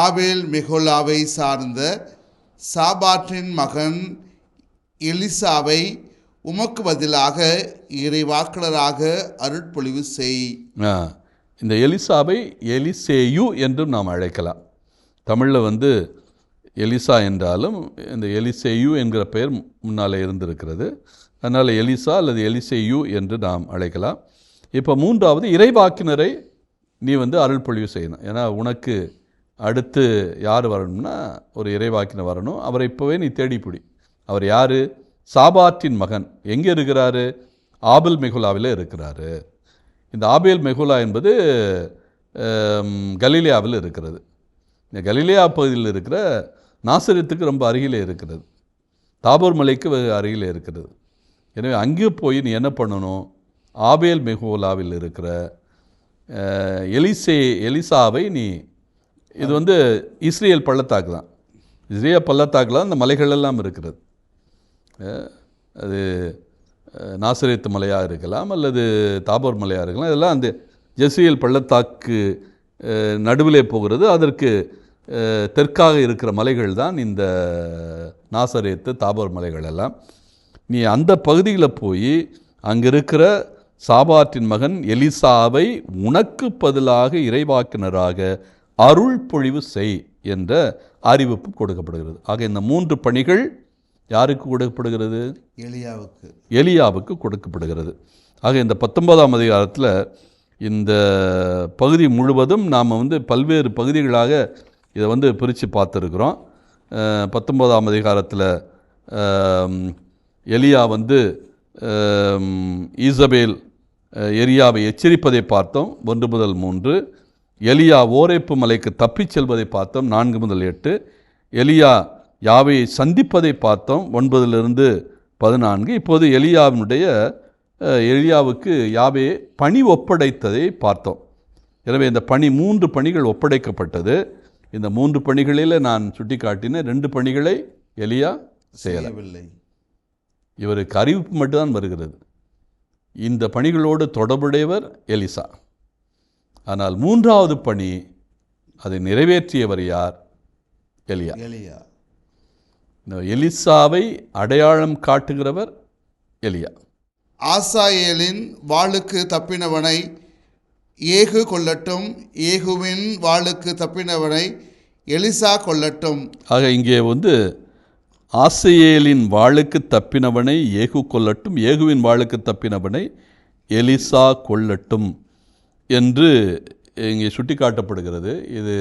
ஆபேல் மெகோலாவை சார்ந்த சாபாற்றின் மகன் எலிசாவை உமக்கு பதிலாக இறைவாக்கலராக அருட்பொழிவு செய். இந்த எலிசாவை எலிசேயு என்றும் நாம் அழைக்கலாம். தமிழில் வந்து எலிசா என்றாலும் இந்த எலிசேயு என்கிற பெயர் முன்னால் இருந்திருக்கிறது. அதனால் எலிசா அல்லது எலிசேயு என்று நாம் அழைக்கலாம். இப்போ மூன்றாவது இறைவாக்கினரை நீ வந்து அருள் பொழிவு செய்யணும். ஏன்னா உனக்கு அடுத்து யார் வரணும்னா ஒரு இறைவாக்கின வரணும். அவரை இப்போவே நீ தேடிப்பிடி. அவர் யார்? சாபாற்றின் மகன். எங்கே இருக்கிறாரு? ஆபல் மெகுலாவில் இருக்கிறாரு. இந்த ஆபேல் மெகுலா என்பது கலீலியாவில் இருக்கிறது. இந்த கலீலியா பகுதியில் இருக்கிற நாசரத்துக்கு ரொம்ப அருகிலே இருக்கிறது. தாபூர் மலைக்கு வெகு அருகிலே இருக்கிறது. எனவே அங்கே போய் நீ என்ன பண்ணணும்? ஆபேல் மெகுலாவில் இருக்கிற எலிசே எலிசாவை நீ இது வந்து இஸ்ரேல் பள்ளத்தாக்கு தான். இஸ்ரேல் பள்ளத்தாக்கில் அந்த மலைகள் எல்லாம் இருக்கிறது. அது நாசரேத்து மலையாக இருக்கலாம் அல்லது தாபோர் மலையாக இருக்கலாம் இதெல்லாம் அந்த ஜெசியல் பள்ளத்தாக்கு நடுவிலே போகிறது. அதற்கு தெற்காக இருக்கிற மலைகள் தான் இந்த நாசரேத்து தாபோர் மலைகள் எல்லாம். நீ அந்த பகுதியில் போய் அங்கே இருக்கிற சாபாற்றின் மகன் எலிசாவை உனக்கு பதிலாக இறைவாக்கினராக அருள் பொழிவு செய் என்ற அறிவிப்பு கொடுக்கப்படுகிறது. ஆக இந்த மூன்று பணிகள் யாருக்கு கொடுக்கப்படுகிறது? எலியாவுக்கு. எலியாவுக்கு கொடுக்கப்படுகிறது. ஆக இந்த பத்தொன்பதாம் அதிகாரத்தில் இந்த பகுதி முழுவதும் நாம் வந்து பல்வேறு பகுதிகளாக இதை வந்து பிரித்து பார்த்துருக்குறோம். பத்தொன்பதாம் அதிகாரத்தில் எலியா வந்து ஈசபேல் எரியாவை எச்சரிப்பதை பார்த்தோம். ஒன்று முதல் மூன்று. எலியா ஓரேப்பு மலைக்கு தப்பிச் செல்வதை பார்த்தோம். நான்கு முதல் எட்டு. எலியா யாவையை சந்திப்பதை பார்த்தோம். ஒன்பதிலிருந்து பதினான்கு. இப்போது எலியாவினுடைய எலியாவுக்கு யாவே பணி ஒப்படைத்ததை பார்த்தோம். எனவே இந்த பணி மூன்று பணிகள் ஒப்படைக்கப்பட்டது. இந்த மூன்று பணிகளில் நான் சுட்டிக்காட்டின ரெண்டு பணிகளை எலியா செய்யவில்லை. இவருக்கு அறிவிப்பு மட்டும்தான் வருகிறது. இந்த பணிகளோடு தொடர்புடையவர் எலிசா. ஆனால் மூன்றாவது பணி அதை நிறைவேற்றியவர் யார்? எலியா. எலியா. எலிசாவை அடையாளம் காட்டுகிறவர் எலியா. ஆசாயேலின் வாளுக்கு தப்பினவனை ஏகு கொள்ளட்டும் ஏகுவின் வாளுக்கு தப்பினவனை எலிசா கொள்ளட்டும். ஆக இங்கே வந்து ஆசையேலின் வாளுக்கு தப்பினவனை ஏகு கொல்லட்டும் ஏகுவின் வாளுக்கு தப்பினவனை எலிசா கொல்லட்டும் என்று இங்கே சுட்டிக்காட்டப்படுகிறது. இது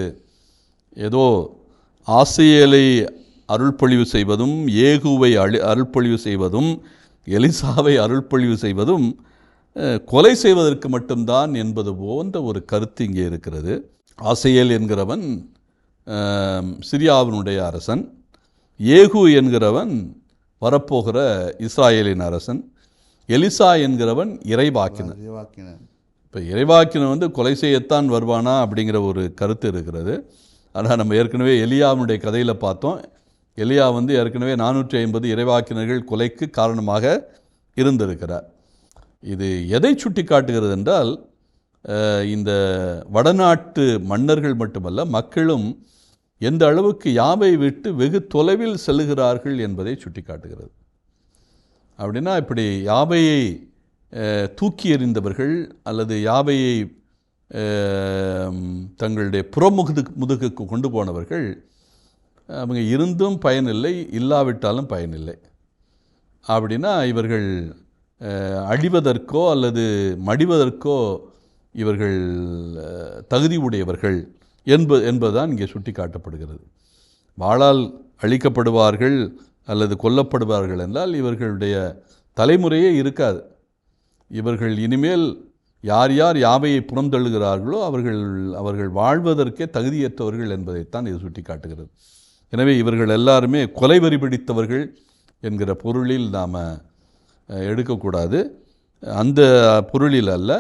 ஏதோ ஆசையேலை அருள்பொழிவு செய்வதும் ஏகுவை அழி அருள்பொழிவு செய்வதும் எலிசாவை அருள்பொழிவு செய்வதும் கொலை செய்வதற்கு மட்டும்தான் என்பது போன்ற ஒரு கருத்து இங்கே இருக்கிறது. ஆசையல் என்கிறவன் சிரியாவினுடைய அரசன் ஏகு என்கிறவன் வரப்போகிற இஸ்ராயேலின் அரசன் எலிசா என்கிறவன் இறைவாக்கினர். இப்போ இறைவாக்கினர் வந்து கொலை செய்யத்தான் வருவானா அப்படிங்கிற ஒரு கருத்து இருக்கிறது. ஆனால் நம்ம ஏற்கனவே எலியாவுடைய கதையில் பார்த்தோம். எலியா வந்து ஏற்கனவே நானூற்றி ஐம்பது இறைவாக்கினர்கள் கொலைக்கு காரணமாக இருந்திருக்கிறார். இது எதை சுட்டி காட்டுகிறது என்றால் இந்த வடநாட்டு மன்னர்கள் மட்டுமல்ல மக்களும் எந்த அளவுக்கு யாவை விட்டு வெகு தொலைவில் செல்லுகிறார்கள் என்பதை சுட்டி காட்டுகிறது அப்படின்னா இப்படி யாவையை தூக்கி எறிந்தவர்கள் அல்லது யாவையை தங்களுடைய புறமுகுது முதுகுக்கு கொண்டு போனவர்கள் அவங்க இருந்தும் பயனில்லை இல்லாவிட்டாலும் பயனில்லை. அப்படின்னா இவர்கள் அழிவதற்கோ அல்லது மடிவதற்கோ இவர்கள் தகுதி உடையவர்கள் என்ப என்பதுதான் இங்கே சுட்டி காட்டப்படுகிறது வாளால் அழிக்கப்படுவார்கள் அல்லது கொல்லப்படுவார்கள் என்றால் இவர்களுடைய தலைமுறையே இருக்காது. இவர்கள் இனிமேல் யார் யார் யாவையை புறந்தள்ளுகிறார்களோ அவர்கள் அவர்கள் வாழ்வதற்கே தகுதியற்றவர்கள் என்பதைத்தான் இது சுட்டி காட்டுகிறது எனவே இவர்கள் எல்லாருமே கொலை வரி பிடித்தவர்கள் என்கிற பொருளில் நாம் எடுக்கக்கூடாது. அந்த பொருளில் அல்ல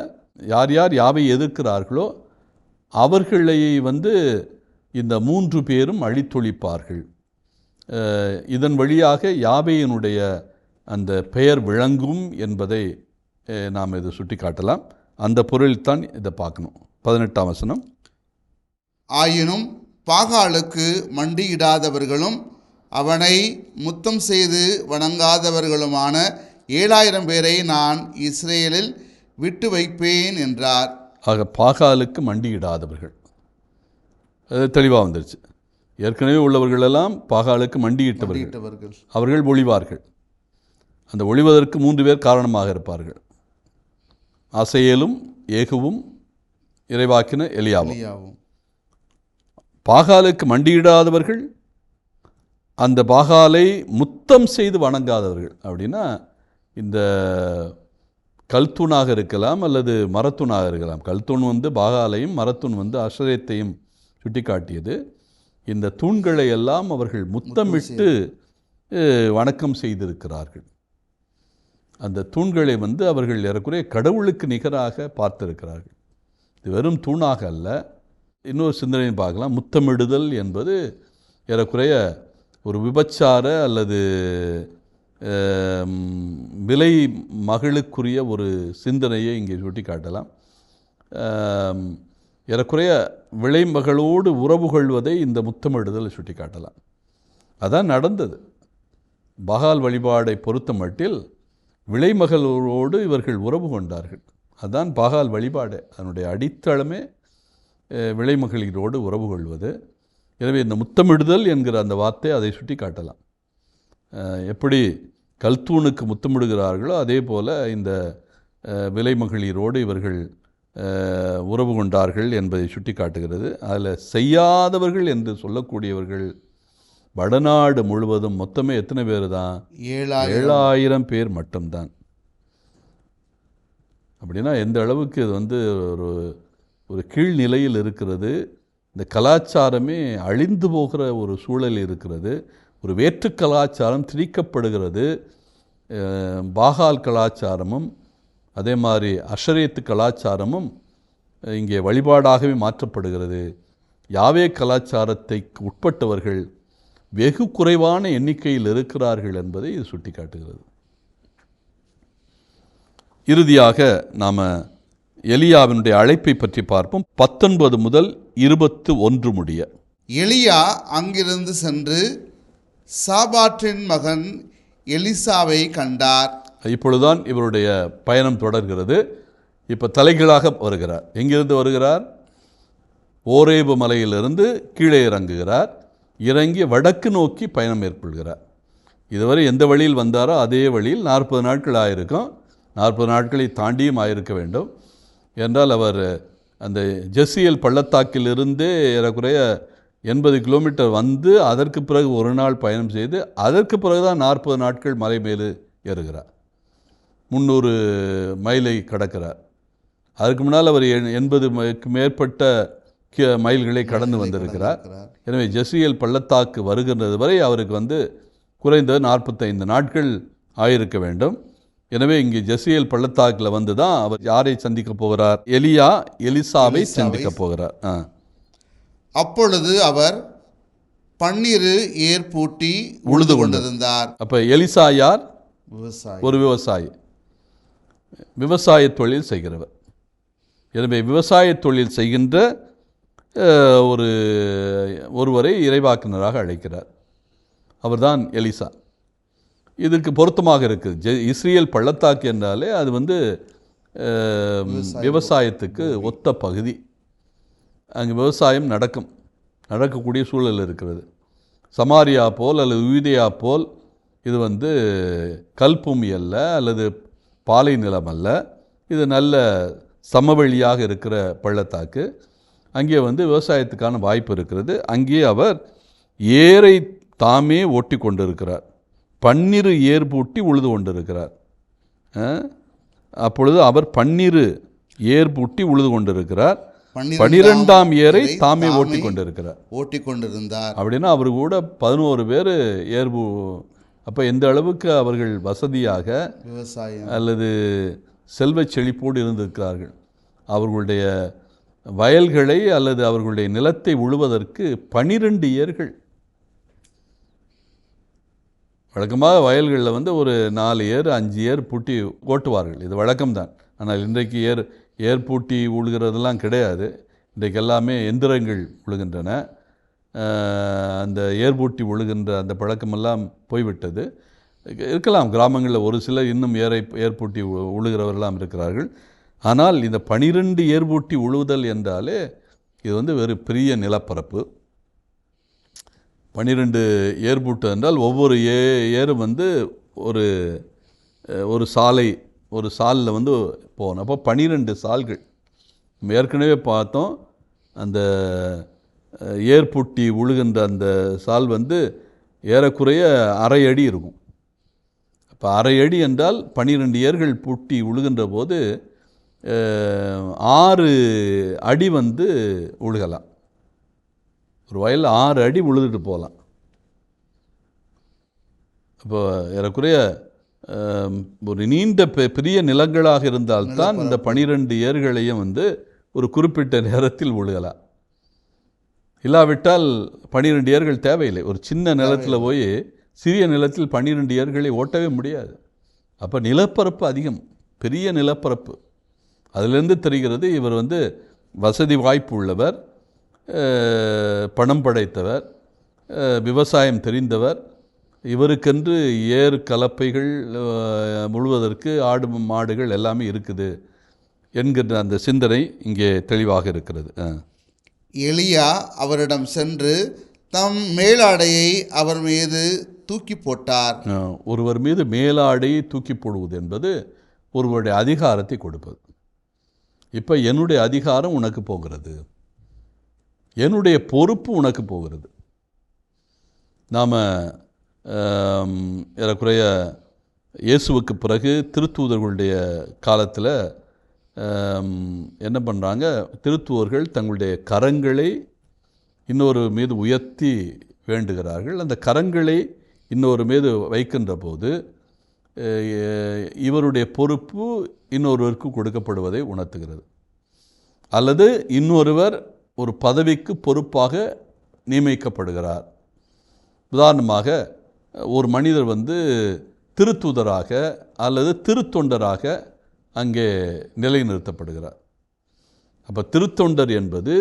யார் யார் யாவை எதிர்க்கிறார்களோ அவர்களை வந்து இந்த மூன்று பேரும் அழித்தொழிப்பார்கள். இதன் வழியாக யாவையினுடைய அந்த பெயர் விளங்கும் என்பதை நாம் இது சுட்டி காட்டலாம். அந்த பொருளில்தான் இதை பார்க்கணும். பதினெட்டாம் வசனம். ஆயினும் பாகாலுக்கு மண்டியிடாதவர்களும் அவனை முத்தம் செய்து வணங்காதவர்களுமான ஏழாயிரம் பேரை நான் இஸ்ரேலில் விட்டு வைப்பேன் என்றார். ஆக பாகாலுக்கு மண்டியிடாதவர்கள். அது தெளிவாக வந்துருச்சு. ஏற்கனவே உள்ளவர்களெல்லாம் பாகாலுக்கு மண்டியிட்டவர்கள். அவர்கள் ஒளிவார்கள். அந்த ஒளிவதற்கு மூன்று பேர் காரணமாக இருப்பார்கள். அசையலும் ஏகுவும் இறைவாக்கின எலியாவும். பாகாலுக்கு மண்டியிடாதவர்கள் அந்த பாகாலை முத்தம் செய்து வணங்காதவர்கள் அப்படின்னா இந்த கல்தூணாக இருக்கலாம் அல்லது மரத்தூணாக இருக்கலாம். கல்தூண் வந்து பாகாலையும் மரத்தூண் வந்து அஷரத்தையும் சுட்டிக்காட்டியது. இந்த தூண்களை எல்லாம் அவர்கள் முத்தமிட்டு வணக்கம் செய்திருக்கிறார்கள். அந்த தூண்களை வந்து அவர்கள் ஏறக்குறைய கடவுளுக்கு நிகராக பார்த்திருக்கிறார்கள். இது வெறும் தூணாக அல்ல. இன்னொரு சிந்தனையும் பார்க்கலாம். முத்தமிடுதல் என்பது ஏறக்குறைய ஒரு விபச்சார அல்லது விலை மகளுக்குரிய ஒரு சிந்தனையை இங்கே சுட்டி காட்டலாம் ஏறக்குறைய விலைமகளோடு உறவு கொள்வதை இந்த முத்தமிடுதல் சுட்டி காட்டலாம் அதான் நடந்தது. பகால் வழிபாடை பொறுத்த மட்டில் விலைமகளோடு இவர்கள் உறவு கொண்டார்கள். அதான் பாகால் வழிபாடு. அதனுடைய அடித்தளமே அஹ், விலைமகளிரோடு உறவு கொள்வது. எனவே இந்த முத்தமிடுதல் என்கிற அந்த வார்த்தை அதை சுட்டி காட்டலாம். எப்படி கல்தூணுக்கு முத்தமிடுகிறார்களோ அதே போல் இந்த விலைமகளிரோடு இவர்கள் உறவு கொண்டார்கள் என்பதை சுட்டி காட்டுகிறது. அதில் செய்யாதவர்கள் என்று சொல்லக்கூடியவர்கள் வடநாடு முழுவதும் மொத்தமே எத்தனை பேர் தான்? ஏழாயிரம். பேர் மட்டும்தான். அப்படின்னா எந்த அளவுக்கு இது வந்து ஒரு ஒரு கீழ்நிலையில் இருக்கிறது இந்த கலாச்சாரமே அழிந்து போகிற ஒரு சூழல் இருக்கிறது ஒரு வேற்று கலாச்சாரம் திணிக்கப்படுகிறது பாகால் கலாச்சாரமும் அதே மாதிரி அஷரேத்து கலாச்சாரமும் இங்கே வழிபாடாகவே மாற்றப்படுகிறது. யாவே கலாச்சாரத்தை உட்பட்டவர்கள் வெகு குறைவான எண்ணிக்கையில் இருக்கிறார்கள் என்பதை இது சுட்டிக்காட்டுகிறது. இறுதியாக நாம் எலியாவினுடைய அழைப்பை பற்றி பார்ப்போம். பத்தொன்பது முதல் இருபத்து ஒன்று முடிய. எலியா அங்கிருந்து சென்று சாபாற்றின் மகன் எலிசாவை கண்டார். இப்பொழுதுதான் இவருடைய பயணம் தொடர்கிறது. இப்போ தலைகீழாக வருகிறார். எங்கிருந்து வருகிறார்? ஓரேபு மலையிலிருந்து கீழே இறங்குகிறார். இறங்கி வடக்கு நோக்கி பயணம் மேற்கொள்கிறார். இதுவரை எந்த வழியில் வந்தாரோ அதே வழியில் நாற்பது நாட்கள் ஆயிருக்கும். நாற்பது நாட்களை தாண்டியும் ஆயிருக்க வேண்டும். என்றால் அவர் அந்த ஜெஸ்ஸியல் பள்ளத்தாக்கிலிருந்தே ஏறக்குறைய எண்பது கிலோமீட்டர் வந்து அதற்கு பிறகு ஒரு நாள் பயணம் செய்து அதற்கு பிறகு தான் நாற்பது நாட்கள் மலை மேலே ஏறுகிறார். முந்நூறு மைலை கடக்கிறார். அதுக்கு முன்னால் அவர் எண்- எண்பது மேற்பட்ட மைல்களை கடந்து வந்திருக்கிறார். எனவே ஜெசியல் பள்ளத்தாக்கு வருகின்றது வரை அவருக்கு வந்து குறைந்தது நாற்பத்தைந்து நாட்கள் ஆயிருக்க வேண்டும். எனவே இங்கே ஜெசியல் பள்ளத்தாக்கில் வந்து தான் அவர் யாரை சந்திக்க போகிறார்? எலியா எலிசாவை சந்திக்க போகிறார். அப்பொழுது அவர் பன்னிரு ஏர் பூட்டி உழுது கொண்டிருந்தார் அப்போ எலிசா யார்? விவசாயி. ஒரு விவசாயி. விவசாய தொழில் செய்கிறவர். எனவே விவசாய தொழில் செய்கின்ற ஒரு ஒருவரை இறைவாக்கினராக அழைக்கிறார். அவர்தான் எலிசா. இதற்கு பொருத்தமாக இருக்குது. ஜெ இஸ்ரேல் பள்ளத்தாக்கு என்றாலே அது வந்து விவசாயத்துக்கு ஒத்த பகுதி. அங்கே விவசாயம் நடக்கும். நடக்கக்கூடிய சூழல் இருக்கிறது. சமாரியா போல் அல்லது யூதேயா போல் இது வந்து கல்பூமி அல்ல அல்லது பாலை நிலம் அல்ல. இது நல்ல சமவெளியாக இருக்கிற பள்ளத்தாக்கு. அங்கே வந்து விவசாயத்துக்கான வாய்ப்பு இருக்கிறது. அங்கே அவர் ஏரை தாமே ஓட்டி கொண்டிருக்கிறார். பன்னிரு ஏர் பூட்டி உழுது கொண்டிருக்கிறார். அப்பொழுது அவர் பன்னிரு ஏர் பூட்டி உழுது கொண்டிருக்கிறார். பனிரெண்டாம் ஏரை தாமே ஓட்டி கொண்டிருக்கிறார். ஓட்டி கொண்டிருந்தார் அப்படின்னா அவர் கூட பதினோரு பேர் ஏர்பு அப்போ எந்த அளவுக்கு அவர்கள் வசதியாக விவசாயம். அல்லது செல்வச் செழிப்போடு இருந்திருக்கிறார்கள். அவர்களுடைய வயல்களை அல்லது அவர்களுடைய நிலத்தை உழுவதற்கு பனிரெண்டு ஏர்கள். வழக்கமாக வயல்களில் வந்து ஒரு நாலு ஏர் அஞ்சு ஏர் பூட்டி ஓட்டுவார்கள். இது வழக்கம்தான். ஆனால் இன்றைக்கு ஏர் ஏர் பூட்டி உழுகிறதெல்லாம் கிடையாது. இன்றைக்கு எல்லாமே எந்திரங்கள் உழுகின்றன. அந்த ஏர் பூட்டி உழுகின்ற அந்த பழக்கமெல்லாம் போய்விட்டது. இருக்கலாம் கிராமங்களில் ஒரு சிலர் இன்னும் ஏரை ஏர் பூட்டி உழுகிறவர்களாம் இருக்கிறார்கள். ஆனால் இந்த பனிரெண்டு ஏர்பூட்டி உழுவுதல் என்றாலே இது வந்து வெறு பெரிய நிலப்பரப்பு. பனிரெண்டு ஏர்பூட்டு என்றால் ஒவ்வொரு ஏ ஏரும் வந்து ஒரு ஒரு சாலை ஒரு சாலில் வந்து போகணும். அப்போ பனிரெண்டு சால்கள். நம்ம ஏற்கனவே பார்த்தோம் அந்த ஏர்பூட்டி உழுகின்ற அந்த சால் வந்து ஏறக்குறைய அரை அடி இருக்கும். அப்போ அரை அடி என்றால் பனிரெண்டு ஏர்கள் பூட்டி உழுகின்ற போது ஆறு அடி வந்து உழுகலாம். ஒரு வயலில் ஆறு அடி உழுதுட்டு போகலாம். அப்போ ஏறக்குறைய ஒரு நீண்ட பெ- பெரிய நிலங்களாக இருந்தால்தான் இந்த பனிரெண்டு ஏர்களையும் வந்து ஒரு குறிப்பிட்ட நேரத்தில் உழுகலாம். இல்லாவிட்டால் பன்னிரெண்டு ஏர்கள் தேவையில்லை. ஒரு சின்ன நிலத்தில் போய் சிறிய நிலத்தில் பன்னிரெண்டு ஏர்களை ஓட்டவே முடியாது. அப்போ நிலப்பரப்பு அதிகம். பெரிய நிலப்பரப்பு. அதிலிருந்து தெரிகிறது இவர் வந்து வசதி வாய்ப்பு உள்ளவர் பணம் படைத்தவர் விவசாயம் தெரிந்தவர். இவருக்கென்று ஏர் கலப்பைகள் முழுவதற்கு ஆடு மாடுகள் எல்லாமே இருக்குது என்கின்ற அந்த சிந்தனை இங்கே தெளிவாக இருக்கிறது. எலியா அவரிடம் சென்று தம் மேலாடையை அவர் மீது தூக்கி போட்டார். ஒருவர் மீது மேலாடையை தூக்கி போடுவது என்பது ஒருவருடைய அதிகாரத்தை கொடுப்பது. இப்போ என்னுடைய அதிகாரம் உனக்கு போகிறது. என்னுடைய பொறுப்பு உனக்கு போகிறது. நாம் ஏறக்குறைய இயேசுவுக்கு பிறகு திருத்தூதர்களுடைய காலத்தில் என்ன பண்ணுறாங்க திருத்துவர்கள் தங்களுடைய கரங்களை இன்னொரு மீது உயர்த்தி வேண்டுகிறார்கள். அந்த கரங்களை இன்னொரு மீது வைக்கின்ற போது இவருடைய பொறுப்பு இன்னொருவருக்கு கொடுக்கப்படுவதை உணர்த்துகிறது. அல்லது இன்னொருவர் ஒரு பதவிக்கு பொறுப்பாக நியமிக்கப்படுகிறார். உதாரணமாக ஒரு மனிதர் வந்து திருத்தூதராக அல்லது திருத்தொண்டராக அங்கே நிலைநிறுத்தப்படுகிறார். அப்போ திருத்தொண்டர் என்பது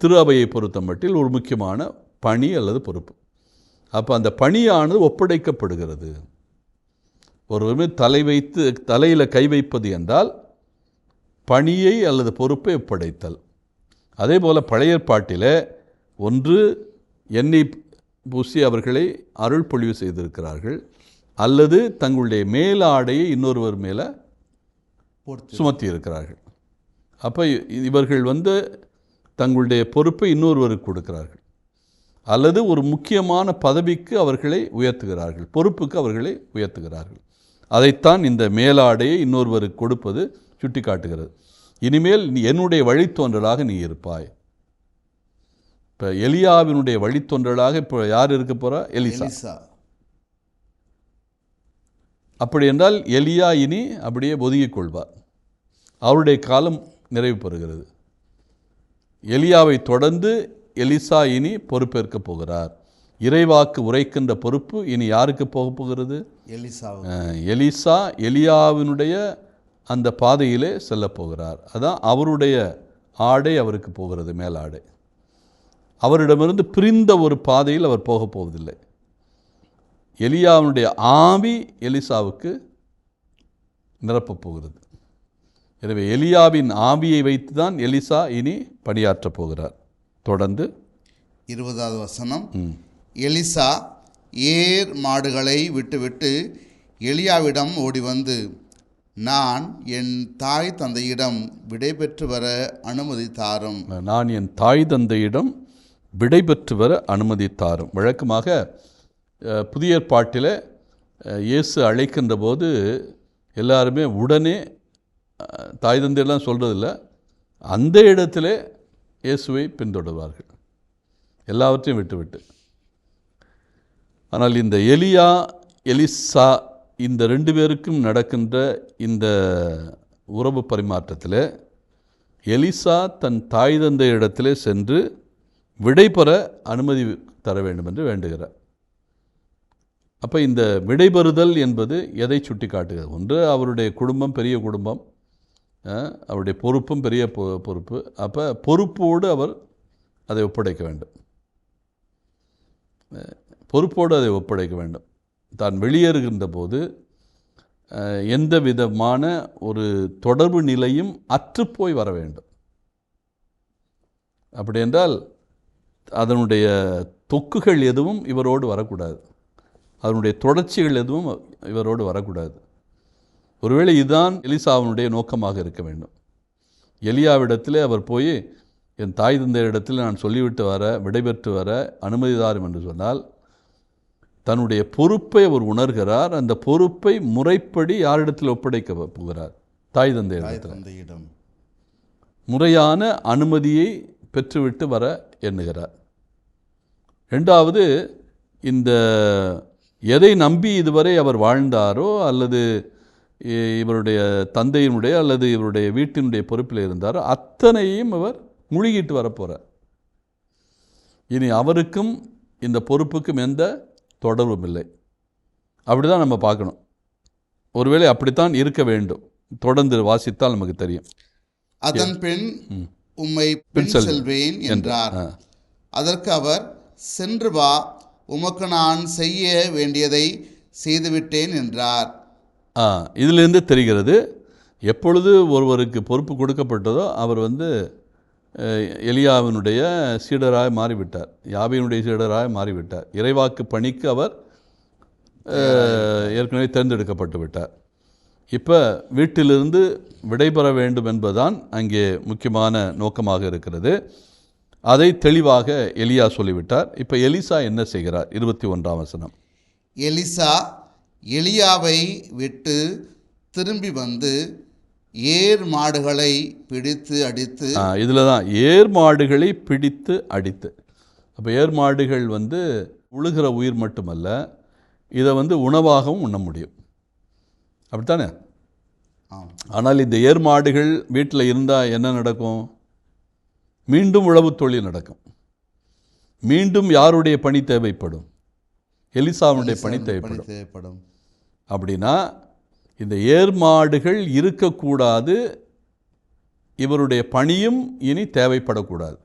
திரு அவையை பொறுத்த மட்டில் ஒரு முக்கியமான பணி அல்லது பொறுப்பு. அப்போ அந்த பணியானது ஒப்படைக்கப்படுகிறது. ஒருவர் மீது தலை வைத்து தலையில் கை வைப்பது என்றால் பணியை அல்லது பொறுப்பை ஒப்படைத்தல். அதே போல் பழைய ஏற்பாட்டில் ஒன்று எண்ணெய் பூசி அவர்களை அருள் பொழிவு செய்திருக்கிறார்கள் அல்லது தங்களுடைய மேலாடையை இன்னொருவர் மேலே சுமத்தி இருக்கிறார்கள் அப்போ இவர்கள் வந்து தங்களுடைய பொறுப்பை இன்னொருவருக்கு கொடுக்கிறார்கள் அல்லது ஒரு முக்கியமான பதவிக்கு அவர்களை உயர்த்துகிறார்கள் பொறுப்புக்கு அவர்களை உயர்த்துகிறார்கள். அதைத்தான் இந்த மேலாடையை இன்னொருவருக்கு கொடுப்பது சுட்டி காட்டுகிறது இனிமேல் நீ என்னுடைய வழித்தோன்றலாக நீ இருப்பாய். இப்போ எலியாவினுடைய வழித்தோன்றலாக இப்போ யார் இருக்க போகிறா எலிசா. அப்படி என்றால் எலியா இனி அப்படியே ஒதுங்கிக் கொள்வார் அவருடைய காலம் நிறைவு பெறுகிறது. எலியாவை தொடர்ந்து எலிசா இனி பொறுப்பேற்கப் போகிறார். இறைவாக்கு உரைக்கின்ற பொறுப்பு இனி யாருக்கு போக போகிறது? எலிசாவு அஹ், எலிசா எலியாவினுடைய அந்த பாதையிலே செல்லப் போகிறார். அதான் அவருடைய ஆடை அவருக்கு போகிறது மேலாடை அவரிடமிருந்து பிரிந்த ஒரு பாதையில் அவர் போகப் போவதில்லை. எலியாவினுடைய ஆவி எலிசாவுக்கு நிரப்பப் போகிறது. எனவே எலியாவின் ஆவியை வைத்து தான் எலிசா இனி பணியாற்றப் போகிறார். தொடர்ந்து இருபதாவது வசனம். எலிசா ஏர் மாடுகளை விட்டுவிட்டு எலியாவிடம் ஓடி வந்து நான் என் தாய் தந்தையிடம் விடைபெற்று வர அனுமதி தாரும் நான் என் தாய் தந்தையிடம் விடைபெற்று வர அனுமதி தாரும் வழக்கமாக புதிய ஏற்பாட்டில் இயேசு அழைக்கின்ற போது எல்லாருமே உடனே தாய் தந்தையெல்லாம் சொல்கிறதில்ல அந்த இடத்துல இயேசுவை பின்தொடர்வார்கள். எல்லாவற்றையும் விட்டுவிட்டு. ஆனால் இந்த எலியா எலிசா இந்த ரெண்டு பேருக்கும் நடக்கின்ற இந்த உறவு பரிமாற்றத்தில் எலிசா தன் தாய் தந்தை இடத்திலே சென்று விடைபெற அனுமதி தர வேண்டும் என்று வேண்டுகிறார். அப்போ இந்த விடைபெறுதல் என்பது எதை சுட்டி காட்டுகிறது ஒன்று அவருடைய குடும்பம் பெரிய குடும்பம் அவருடைய பொறுப்பும் பெரிய பொ- பொறுப்பு. அப்போ பொறுப்போடு அவர் அதை ஒப்படைக்க வேண்டும். பொறுப்போடு அதை ஒப்படைக்க வேண்டும். தான் வெளியேறுகின்ற போது எந்த விதமான ஒரு தொடர்பு நிலையும் அற்றுப்போய் வர வேண்டும். அப்படி என்றால் அதனுடைய தொக்குகள் எதுவும் இவரோடு வரக்கூடாது. அதனுடைய தொடர்ச்சிகள் எதுவும் இவரோடு வரக்கூடாது. ஒருவேளை இதுதான் எலிசாவினுடைய நோக்கமாக இருக்க வேண்டும். எலியாவிடத்திலே அவர் போய் என் தாய் தந்தையரிடத்தில் நான் சொல்லிவிட்டு வர விடைபெற்று வர அனுமதிதாரும் என்று சொன்னால் தன்னுடைய பொறுப்பை அவர் உணர்கிறார். அந்த பொறுப்பை முறைப்படி யாரிடத்தில் ஒப்படைக்க போகிறார்? தாய் தந்தையிடம். முறையான அனுமதியை பெற்றுவிட்டு வர எண்ணுகிறார். ரெண்டாவது இந்த எதை நம்பி இதுவரை அவர் வாழ்ந்தாரோ அல்லது இவருடைய தந்தையினுடைய அல்லது இவருடைய வீட்டினுடைய பொறுப்பில் இருந்தாரோ அத்தனையும் இவர் முழுகிட்டு வரப்போகிறார் இனி அவருக்கும் இந்த பொறுப்புக்கும் எந்த தொடர்பும் இல்லை அப்படி தான் நம்ம பார்க்கணும். ஒருவேளை அப்படித்தான் இருக்க வேண்டும். தொடர்ந்து வாசித்தால் நமக்கு தெரியும். அதன் பின் உம்மை பின் செல்வேன் என்றார். அதற்கு அவர் சென்று வா உமக்கு நான் செய்ய வேண்டியதை செய்துவிட்டேன் என்றார். ஆ இதிலிருந்து தெரிகிறது எப்பொழுது ஒருவருக்கு பொறுப்பு கொடுக்கப்பட்டதோ அவர் வந்து எலியாவினுடைய சீடராய் மாறிவிட்டார். யாவினுடைய சீடராய் மாறிவிட்டார். இறைவாக்கு பணிக்கு அவர் ஏற்கனவே தேர்ந்தெடுக்கப்பட்டு விட்டார். இப்போ வீட்டிலிருந்து விடைபெற வேண்டும் என்பதுதான் அங்கே முக்கியமான நோக்கமாக இருக்கிறது. அதை தெளிவாக எலியா சொல்லிவிட்டார். இப்போ எலிசா என்ன செய்கிறார்? இருபத்தி ஒன்றாம் வசனம். எலிசா எலியாவை விட்டு திரும்பி வந்து ஏர் மாடுகளை பிடித்து அடித்து இதில் தான் ஏர் மாடுகளை பிடித்து அடித்து. அப்போ ஏர் மாடுகள் வந்து உழுகிற உயிர் மட்டுமல்ல இதை வந்து உணவாகவும் உண்ண முடியும். அப்படித்தானே. ஆனால் இந்த ஏர் மாடுகள் வீட்டில் இருந்தால் என்ன நடக்கும்? மீண்டும் உழவுத் தொழில் நடக்கும். மீண்டும் யாருடைய பணி தேவைப்படும்? எலிசாவுடைய பணி தேவைப்படும். அப்படின்னா இந்த ஏர் மாடுகள் இருக்கக்கூடாது இவருடைய பணியும் இனி தேவைப்படக்கூடாது.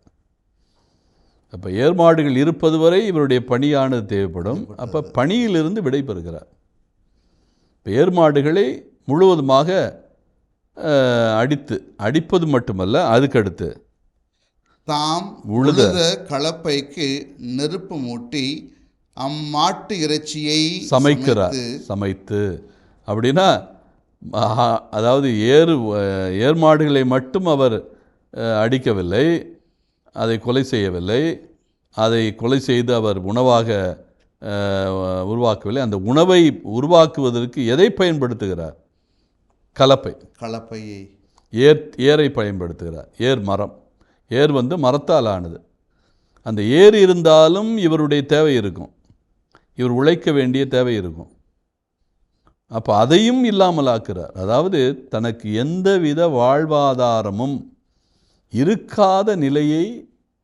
அப்போ ஏர் மாடுகள் இருப்பது வரை இவருடைய பணியானது தேவைப்படும். அப்போ பணியிலிருந்து விடைபெறுகிறார். இப்போ ஏர் மாடுகளை முழுவதுமாக அடித்து அடிப்பது மட்டுமல்ல அதுக்கடுத்து தாம் உழுத. கலப்பைக்கு நெருப்பு மூட்டி அம்மாட்டு இறைச்சியை சமைக்கிறார் சமைத்து. அப்படின்னா அதாவது ஏறு ஏர் மாடுகளை மட்டும் அவர் அடிக்கவில்லை அதை கொலை செய்யவில்லை அதை கொலை செய்து அவர் உணவாக உருவாக்கவில்லை. அந்த உணவை உருவாக்குவதற்கு எதை பயன்படுத்துகிறார்? கலப்பை. கலப்பையை ஏர் ஏரை பயன்படுத்துகிறார். ஏர் மரம். ஏர் வந்து மரத்தால் ஆனது. அந்த ஏர் இருந்தாலும் இவருடைய தேவை இருக்கும். இவர் உழைக்க வேண்டிய தேவை இருக்கும். அப்போ அதையும் இல்லாமல் ஆக்குறார் அதாவது தனக்கு எந்தவித வாழ்வாதாரமும் இருக்காத நிலையை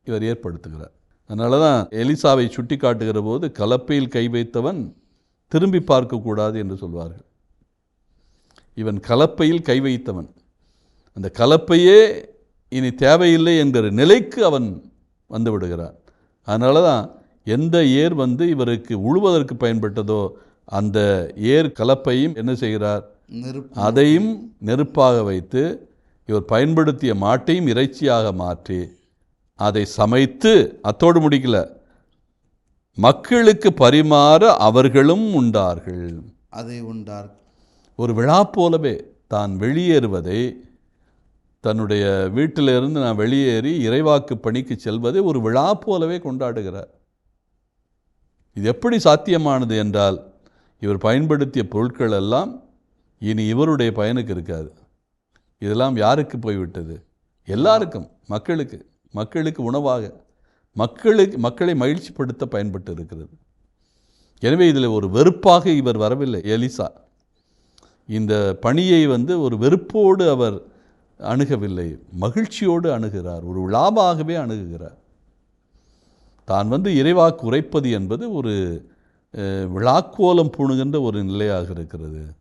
இவர் ஏற்படுத்துகிறார். அதனால தான் எலிசாவை சுட்டி காட்டுகிற போது கலப்பையில் கை வைத்தவன் திரும்பி பார்க்கக்கூடாது என்று சொல்வார்கள். இவன் கலப்பையில் கை வைத்தவன். அந்த கலப்பையே இனி தேவையில்லை என்கிற நிலைக்கு அவன் வந்து விடுகிறான். அதனால தான் எந்த ஏர் வந்து இவருக்கு உழுவதற்கு பயன்பட்டதோ அந்த ஏர் கலப்பையும் என்ன செய்கிறார்? அதையும் நெருப்பாக வைத்து இவர் பயன்படுத்திய மாட்டையும் இறைச்சியாக மாற்றி அதை சமைத்து அத்தோடு முடிக்கல. மக்களுக்கு பரிமாற அவர்களும் உண்டார்கள். அதை உண்டார் ஒரு விழா போலவே தான் வெளியேறுவதை தன்னுடைய வீட்டிலிருந்து நான் வெளியேறி இறைவாக்கு பணிக்கு செல்வதை ஒரு விழா போலவே கொண்டாடுகிறார். இது எப்படி சாத்தியமானது என்றால் இவர் பயன்படுத்திய பொருட்கள் எல்லாம் இனி இவருடைய பயனுக்கு இருக்காது. இதெல்லாம் யாருக்கு போய்விட்டது? எல்லாருக்கும் மக்களுக்கு மக்களுக்கு உணவாக மக்களுக்கு மக்களை மகிழ்ச்சிப்படுத்த பயன்பட்டு இருக்கிறது எனவே இதில் ஒரு வெறுப்பாக இவர் வரவில்லை எலிசா. இந்த பணியை வந்து ஒரு வெறுப்போடு அவர் அணுகவில்லை மகிழ்ச்சியோடு அணுகிறார் ஒரு விழாவாகவே அணுகுகிறார். தான் வந்து இறைவாக்கு உரைப்பது என்பது ஒரு விழாக்கோலம் பூணுகின்ற ஒரு நிலையாக இருக்கிறது.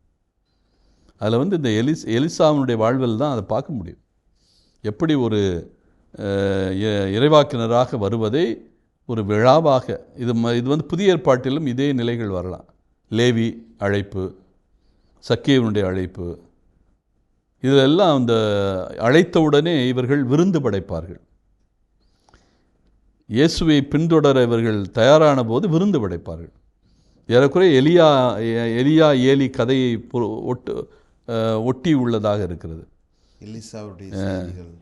அதில் வந்து இந்த எலிஸ் எலிசாவினுடைய வாழ்வில் தான் அதை பார்க்க முடியும். எப்படி ஒரு இ- இறைவாக்கினராக வருவதை ஒரு விழாவாக இது ம இது வந்து புதிய ஏற்பாட்டிலும் இதே நிலைகள் வரலாம். லேவி அழைப்பு சக்கியவனுடைய அழைப்பு இதிலெல்லாம் அந்த அழைத்தவுடனே இவர்கள் விருந்து படைப்பார்கள். இயேசுவை பின்தொடர இவர்கள் தயாரான போது விருந்து படைப்பார்கள். ஏறக்குறைய எலியா எலியா ஏலி கதையை ஒட்டு ஒட்டி உள்ளதாக இருக்கிறது. எலிசாவுடைய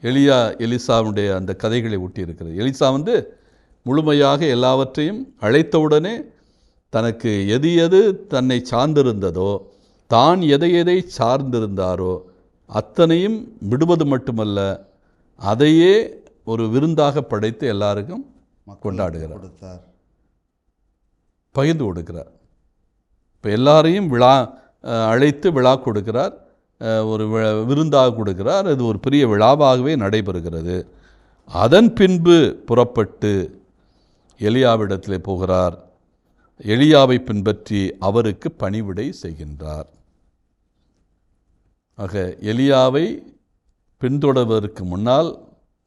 எலியா எலிசாவுடைய அந்த கதைகளை ஒட்டி இருக்கிறது. எலிசா வந்து முழுமையாக எல்லாவற்றையும் அழைத்தவுடனே தனக்கு எது எது தன்னை சார்ந்திருந்ததோ தான் எதை எதை சார்ந்திருந்தாரோ அத்தனையும் விடுவது மட்டுமல்ல அதையே ஒரு விருந்தாக படைத்து எல்லாருக்கும் கொண்டாடுகிறார். பகிர்ந்து கொடுக்கிறார். இப்போ எல்லாரையும் விழா அழைத்து விழா கொடுக்கிறார். ஒரு வி- விருந்தாக கொடுக்கிறார். அது ஒரு பெரிய விழாவாகவே நடைபெறுகிறது. அதன் பின்பு புறப்பட்டு எலியாவிடத்தில் போகிறார். எளியாவை பின்பற்றி அவருக்கு பணிவிடை செய்கின்றார். ஆக எலியாவை பின்தொடர்வதற்கு முன்னால்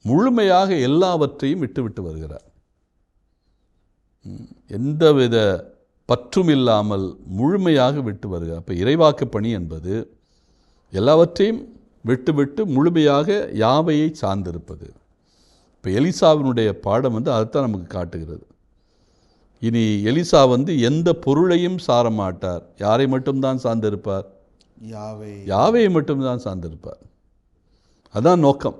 முழுமையாக எல்லாவற்றையும் விட்டுவிட்டு வருகிறார். எந்தவித பற்றும் இல்லாமல் முழுமையாக விட்டு வருகிறார் அப்போ இறைவாக்கு பணி என்பது எல்லாவற்றையும் விட்டுவிட்டு முழுமையாக யாவையை சார்ந்திருப்பது. இப்போ எலிசாவினுடைய பாடம் வந்து அதைத்தான் நமக்கு காட்டுகிறது. இனி எலிசா வந்து எந்த பொருளையும் சார மாட்டார் யாரை மட்டும்தான் சார்ந்திருப்பார்? யாவை. யாவையை மட்டும்தான் சார்ந்திருப்பார். அதான் நோக்கம்.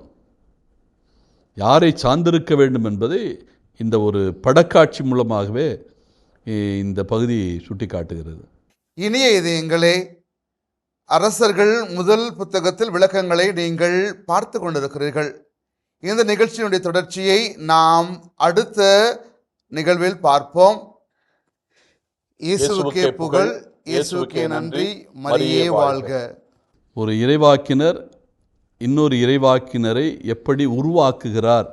யாரை சார்ந்திருக்க வேண்டும் என்பதை இந்த ஒரு படக்காட்சி மூலமாகவே இந்த பகுதி சுட்டி காட்டுகிறது இனிய இதயங்களே அரசர்கள் முதல் புத்தகத்தில் விளக்கங்களை நீங்கள் பார்த்து கொண்டிருக்கிறீர்கள். இந்த நிகழ்ச்சியினுடைய தொடர்ச்சியை நாம் அடுத்த நிகழ்வில் பார்ப்போம். இயேசுவுக்கே புகழ் இயேசுவுக்கே நன்றி மரியே வாழ்க. ஒரு இறைவாக்கினர் இன்னொரு இறைவாக்கினரை எப்படி உருவாக்குகிறார்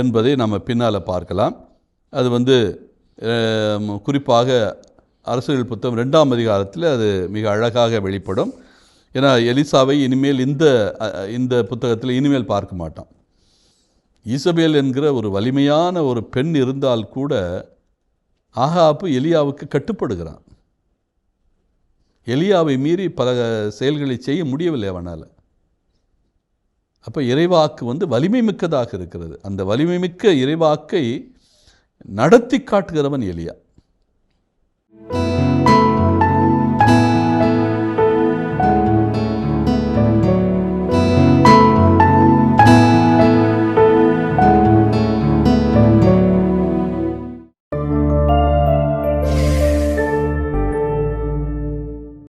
என்பதை நம்ம பின்னால் பார்க்கலாம். அது வந்து குறிப்பாக அரசியல் புத்தகம் ரெண்டாம் அதிகாரத்தில் அது மிக அழகாக வெளிப்படும். ஏன்னா எலிசாவை இனிமேல் இந்த இந்த புத்தகத்தில் இனிமேல் பார்க்க மாட்டோம் ஈசபேல் என்கிற ஒரு வலிமையான ஒரு பெண் இருந்தால் கூட ஆகாப்பு எலியாவுக்கு கட்டுப்படுகிறான். எலியாவை மீறி பல செயல்களை செய்ய முடியவில்லை அவனால். அப்போ இறைவாக்கு வந்து வலிமை மிக்கதாக இருக்கிறது. அந்த வலிமை மிக்க இறைவாக்கை நடத்தி காட்டுகிறவன் எலியா.